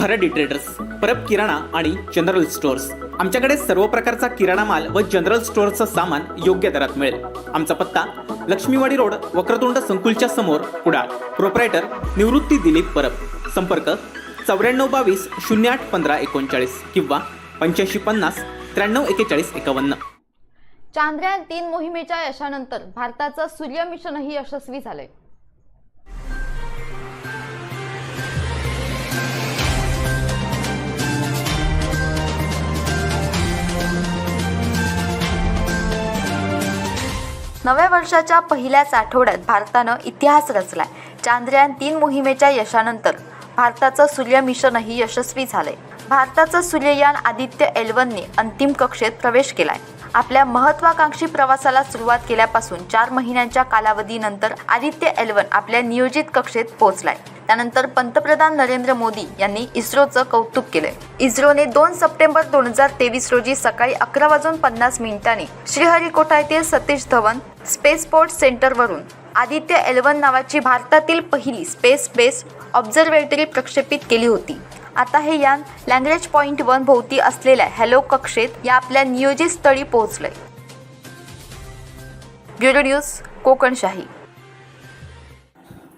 खरडी traders Parab किराणा आणि general stores आमच्याकडे सर्व प्रकारचा किराणा माल व जनरल स्टोअरचं सामान योग्य दरात मिळेल. आमचा पत्ता लक्ष्मीवाडी रोड वक्रतुंड संकुलच्या समोर कुडाळ प्रोप्रायटर निवृत्ती दिलीप परब. संपर्क चौऱ्याण्णव बावीस शून्य आठ पंधरा एकोणचाळीस किंवा पंच्याऐंशी पन्नास त्र्याण्णव एकेचाळीस एकावन्न. चांद्रयान तीन मोहिमेच्या यशानंतर भारताचं सूर्य मिशनही यशस्वी झालंय. नव्या वर्षाच्या पहिल्याच आठवड्यात भारतानं इतिहास रचलाय. चांद्रयान तीन मोहिमेच्या यशानंतर भारताचं सूर्य मिशनही यशस्वी झालंय. भारताचं सूर्ययान आदित्य एलवनने अंतिम कक्षेत प्रवेश केलाय. आपल्या महत्वाकांक्षी प्रवासाला सुरुवात केल्यापासून चार महिन्यांच्या कालावधीनंतर आदित्य एलवन आपल्या नियोजित कक्षेत पोहोचलाय. त्यानंतर पंतप्रधान नरेंद्र मोदी यांनी इस्रोचं कौतुक केलंय. इस्रोने दोन सप्टेंबर दोन हजार तेवीस रोजी सकाळी अकरा वाजून पन्नास मिनिटांनी श्रीहरिकोटा येथील सतीश धवन स्पेस पोर्ट सेंटरवरून आदित्य एलवन नावाची भारतातील पहिली स्पेस बेस ऑब्झर्वेटरी प्रक्षेपित केली होती. आता हे यान लँग्वेज पॉइंट वन भोवती असलेल्या हॅलो कक्षेत या आपल्या नियोजित स्थळी पोहोचलंय. Bureau news कोकणशाही.